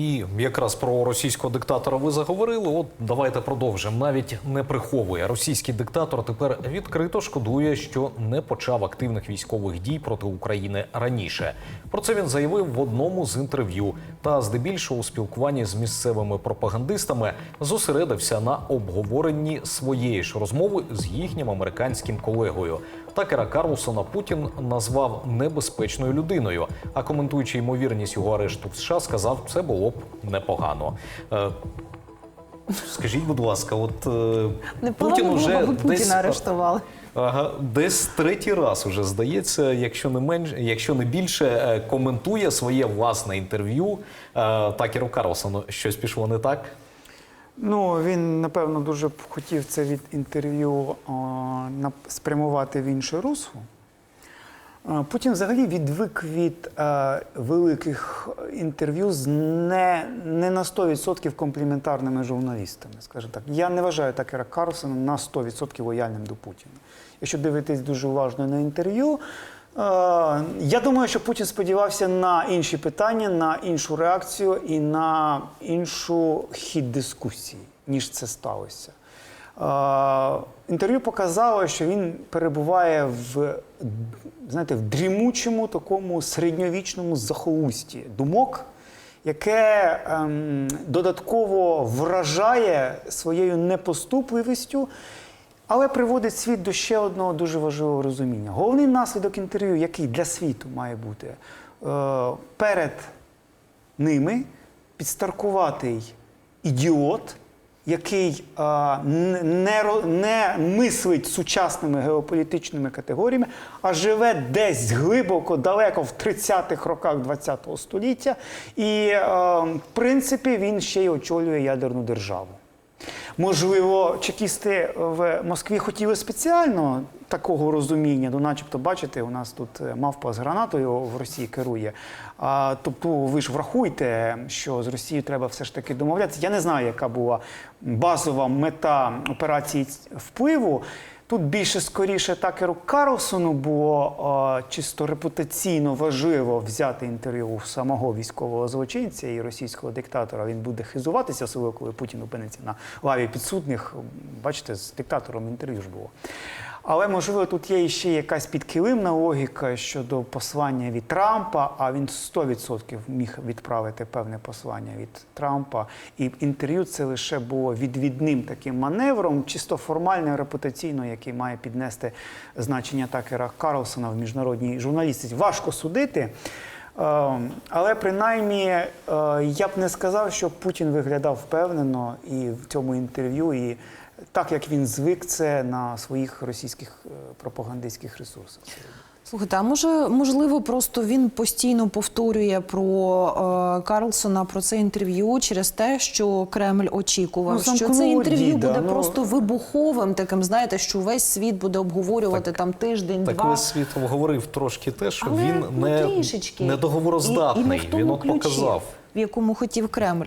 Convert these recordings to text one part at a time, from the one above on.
І якраз про російського диктатора ви заговорили. От давайте продовжимо. Навіть не приховує російський диктатор тепер відкрито шкодує, що не почав активних військових дій проти України раніше. Про це він заявив в одному з інтерв'ю. Та здебільшого у спілкуванні з місцевими пропагандистами зосередився на обговоренні своєї ж розмови з їхнім американським колегою. Такера Карлсона Путін назвав небезпечною людиною. А коментуючи ймовірність його арешту в США, сказав, це було б непогано. Е, Скажіть, будь ласка, от е, Не Путін було, уже десь Путіна арештували. Ага, десь третій раз уже здається, якщо не менш, якщо не більше, е, коментує своє власне інтерв'ю е, Такеру Карлсону. Щось пішло не так. Ну, він, напевно, дуже б хотів це від інтерв'ю спрямувати в інше русло. Е, Путін взагалі відвик від е, великих інтерв'ю з не, не на 100% компліментарними журналістами. Скажімо так. Я не вважаю Такера Карлсона на 100% лояльним до Путіна. Якщо дивитись дуже уважно на інтерв'ю, е, я думаю, що Путін сподівався на інші питання, на іншу реакцію і на іншу хід дискусії, ніж це сталося. Е, Інтерв'ю показало, що він перебуває в, знаєте, в дрімучому такому середньовічному захолусті думок, яке ем, додатково вражає своєю непоступливістю, але приводить світ до ще одного дуже важливого розуміння. Головний наслідок інтерв'ю, який для світу має бути е, перед ними підстаркуватий ідіот, який е, не, не, мислить сучасними геополітичними категоріями, а живе десь глибоко, далеко в 30-х роках ХХ століття. І, е, в принципі, він ще й очолює ядерну державу. Можливо, чекісти в Москві хотіли спеціально такого розуміння, ну, начебто, бачите, у нас тут е, мавпа з гранатою в Росії керує. А, тобто, ви ж врахуйте, що з Росією треба все ж таки домовлятися. Я не знаю, яка була базова мета операції впливу. Тут більше скоріше Такеру Карлсону було е, чисто репутаційно важливо взяти інтерв'ю у самого військового злочинця і російського диктатора. Він буде хизуватися, особливо коли Путін опиниться на лаві підсудних. Бачите, з диктатором інтерв'ю ж було. Але можливо тут є ще якась підкилимна логіка щодо послання від Трампа, а він 100% міг відправити певне послання від Трампа. І інтерв'ю це лише було відвідним таким маневром, чисто формально, репутаційно, який має піднести значення Такера Карлсона в міжнародній журналістиці. Важко судити. Е, Але принаймні е, я б не сказав, що Путін виглядав впевнено і в цьому інтерв'ю, і так як він звик це на своїх російських е, пропагандистських ресурсах. Слухайте, а може, можливо, просто він постійно повторює про е, Карлсона про це інтерв'ю через те, що Кремль очікував, Ну, що це інтерв'ю діда, буде ну. просто вибуховим, таким, знаєте, що весь світ буде обговорювати там тиждень, Так два. весь світ говорив трошки те, що Але, він ну, не трішечки. недоговороздатний. І, і не в тому він от ключі, показав. в якому хотів Кремль.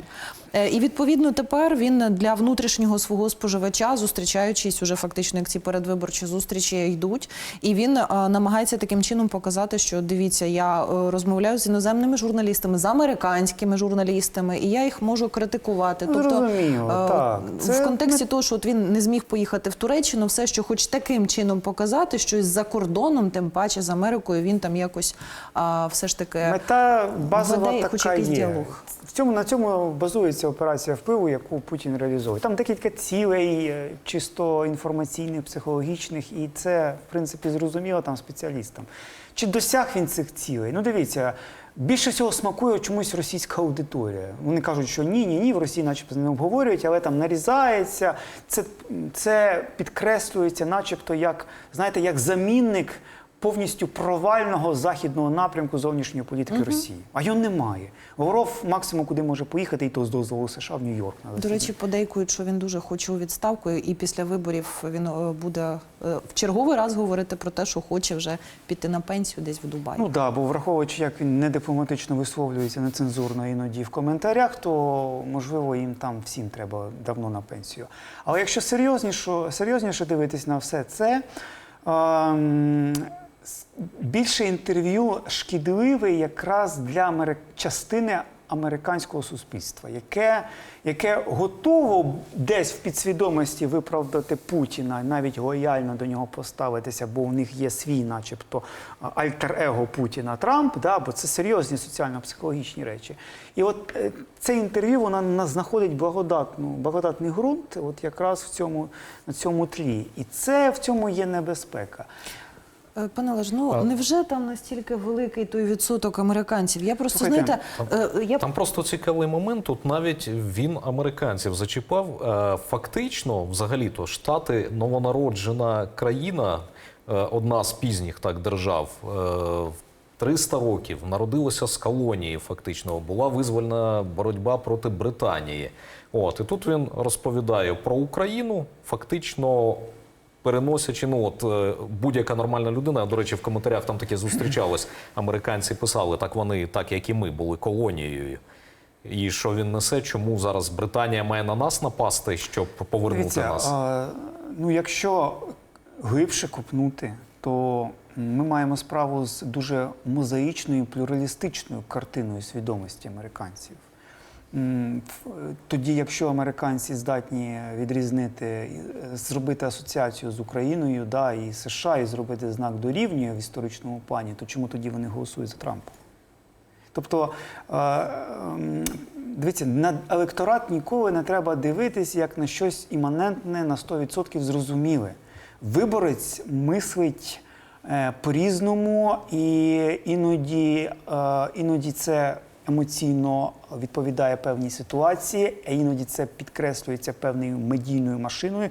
Е, І відповідно тепер він для внутрішнього свого споживача, зустрічаючись уже фактично, як ці передвиборчі зустрічі йдуть, і він е, намагається таким чином показати, що дивіться, я е, розмовляю з іноземними журналістами, з американськими журналістами, і я їх можу критикувати. Ну, зрозуміло, е, так. в Це контексті того, що от він не зміг поїхати в Туреччину, все, що хоч таким чином показати, щось за кордоном, тим паче з Америкою, він там якось а, все ж таки Мета базова веде хоч якийсь є. діалог. В цьому на цьому базується операція впливу, яку Путін реалізує. Там декілька цілей, е, чисто інформаційних, психологічних, і це в принципі зрозуміло там спеціалістам. Чи досяг він цих цілей? Ну дивіться. Більше всього смакує чомусь російська аудиторія. Вони кажуть, що ні, ні, ні, в Росії, начебто, не обговорюють, але там нарізається. Це, це підкреслюється, начебто, як знаєте, як замінник повністю провального західного напрямку зовнішньої політики Росії. А його немає. Лавров максимум, куди може поїхати, і то з дозволу США в Нью-Йорк. До речі, подейкують, що він дуже хоче у відставку, і після виборів він е, буде е, в черговий раз говорити про те, що хоче вже піти на пенсію десь в Дубаї. Ну да, бо враховуючи, як він недипломатично висловлюється нецензурно іноді в коментарях, то можливо їм там всім треба давно на пенсію. Але якщо серйозніше, серйозніше дивитись на все це, ем, більше інтерв'ю шкідливе якраз для частини американського суспільства, яке, яке готово десь в підсвідомості виправдати Путіна, навіть лояльно до нього поставитися, бо у них є свій, начебто, альтер-его Путіна Трамп, да, бо це серйозні соціально-психологічні речі. І от е, це інтерв'ю вона на- знаходить благодатну, благодатний ґрунт, от якраз в цьому, на цьому тлі. І це в цьому є небезпека. Е, Пане Олеж, ну А- невже там настільки великий той відсоток американців? Я просто Слухайте, знаєте, е, я Там просто цікавий момент. Тут навіть він американців зачіпав. Е, Фактично, взагалі-то, Штати новонароджена країна, е, одна з пізніх так держав. е, 300 років народилася з колонії. Фактично була визвольна боротьба проти Британії. От і тут він розповідає про Україну, фактично. Переносячи, ну от е, будь-яка нормальна людина, до речі, в коментарях там таке зустрічалось. Американці писали, так вони, так як і ми, були колонією. І що він несе, чому зараз Британія має на нас напасти, щоб повернути Дивіться, нас? а, ну, якщо глибше копнути, то ми маємо справу з дуже мозаїчною, плюралістичною картиною свідомості американців. Тоді, якщо американці здатні відрізнити, е, зробити асоціацію з Україною да, і США, і зробити знак дорівнює в історичному плані, то чому тоді вони голосують за Трампа? Тобто, е, ем, дивіться, на електорат ніколи не треба дивитись як на щось іманентне, на 100% зрозуміле. Виборець мислить е, по-різному, і іноді, іноді це емоційно відповідає певній ситуації, а іноді це підкреслюється певною медійною машиною.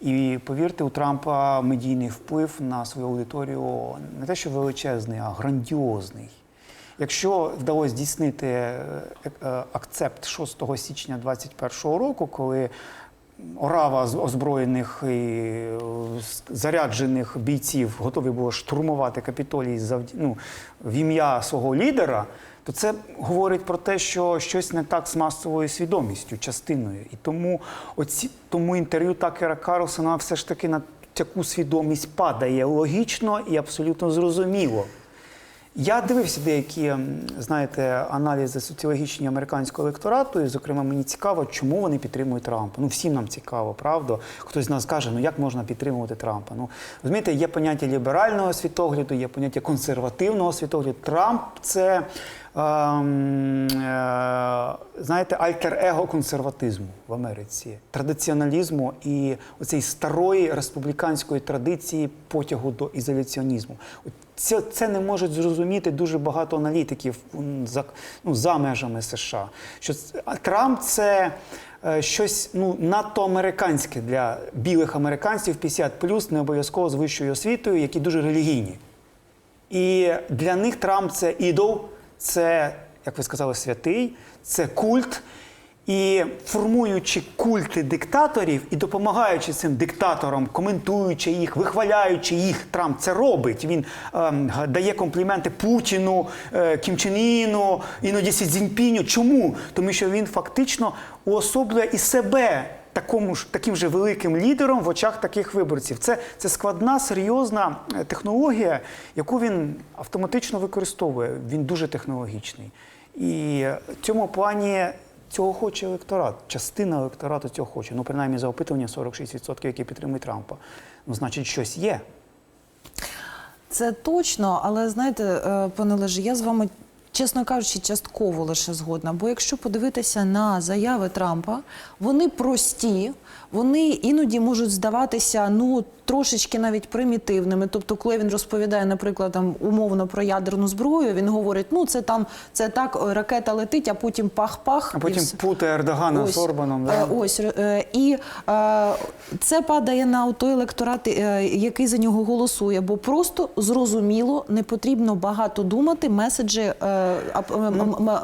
І повірте, у Трампа медійний вплив на свою аудиторію не те, що величезний, а грандіозний. Якщо вдалося здійснити е, е, акцепт 6 січня 2021 року, коли орава озброєних і е, заряджених бійців готові було штурмувати капітолій ну, в ім'я свого лідера, то це говорить про те, що щось не так з масовою свідомістю, частиною. І тому оці, тому інтерв'ю Такера Карлсона все ж таки на таку свідомість падає логічно і абсолютно зрозуміло. Я дивився деякі, знаєте, аналізи соціологічні американського електорату, і, зокрема, мені цікаво, чому вони підтримують Трампа. Ну, всім нам цікаво, правда? Хтось з нас каже, ну як можна підтримувати Трампа? Ну, розумієте, є поняття ліберального світогляду, є поняття консервативного світогляду. Трамп це, знаєте, альтер-его консерватизму в Америці, традиціоналізму і оцеї старої республіканської традиції потягу до ізоляціонізму. Це, це не можуть зрозуміти дуже багато аналітиків за, ну, за межами США. Що Трамп це е, щось ну, надто американське для білих американців 50 не обов'язково з вищою освітою, які дуже релігійні. І для них Трамп це ідол, це, як ви сказали, святий, це культ. І формуючи культи диктаторів і допомагаючи цим диктаторам, коментуючи їх, вихваляючи їх, Трамп це робить. Він га- дає компліменти Путіну, е, Кім Чен Іну, іноді Сі Цзіньпіню. Чому? Тому що він фактично уособлює і себе такому ж таким же великим лідером в очах таких виборців. Це, це складна, серйозна е, технологія, яку він автоматично використовує. Він дуже технологічний. І в цьому плані цього хоче електорат. Частина електорату цього хоче. Ну, принаймні, за опитування 46%, які підтримують Трампа. Ну, значить, щось є. Це точно, але знаєте, е, пане Лежі, я з вами, чесно кажучи, частково лише згодна. Бо якщо подивитися на заяви Трампа, вони прості, вони іноді можуть здаватися ну трошечки навіть примітивними. Тобто, коли він розповідає, наприклад, там умовно про ядерну зброю, він говорить: ну це там це так, е, ракета летить, а потім пах-пах. А потім путає Ердогана з Орбаном. Да? е, Ось е, і це падає на той електорат, який за нього голосує, бо просто зрозуміло не потрібно багато думати. Меседжі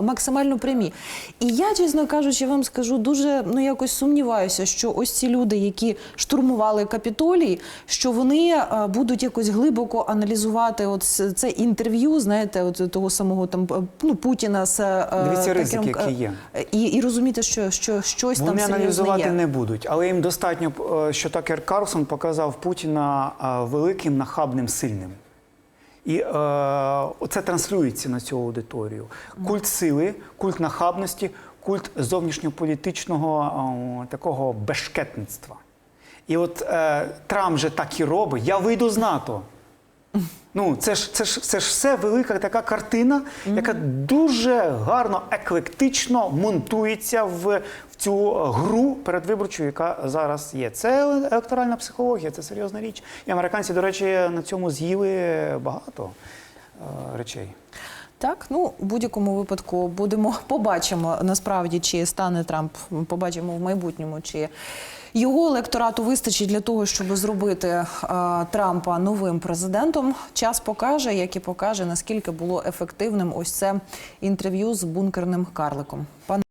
максимально прямі. І я, чесно кажучи, вам скажу дуже ну якось сумніваюся, що ось ці люди, які штурмували капітолій, що вони будуть якось глибоко аналізувати от це інтерв'ю, знаєте, от того самого там ну Путіна з е, Дивіться ризики, які є. і, і розуміти, що, що щось Вони там серйозне аналізувати є. не будуть, але їм достатньо, е, що Такер Карлсон показав Путіна е, великим, нахабним, сильним. І е, це транслюється на цю аудиторію. Культ сили, культ нахабності, культ зовнішньополітичного е, такого бешкетництва. І от е, Трамп же так і робить: я вийду з НАТО. Ну, це ж це ж це ж все велика така картина, яка дуже гарно, еклектично монтується в, в цю гру передвиборчу, яка зараз є. Це електоральна психологія, це серйозна річ. І американці, до речі, на цьому з'їли багато е, речей. Так, ну в будь-якому випадку будемо побачимо насправді, чи стане Трамп. Побачимо в майбутньому, чи його електорату вистачить для того, щоб зробити е, Трампа новим президентом. Час покаже, як і покаже, наскільки було ефективним ось це інтерв'ю з бункерним карликом.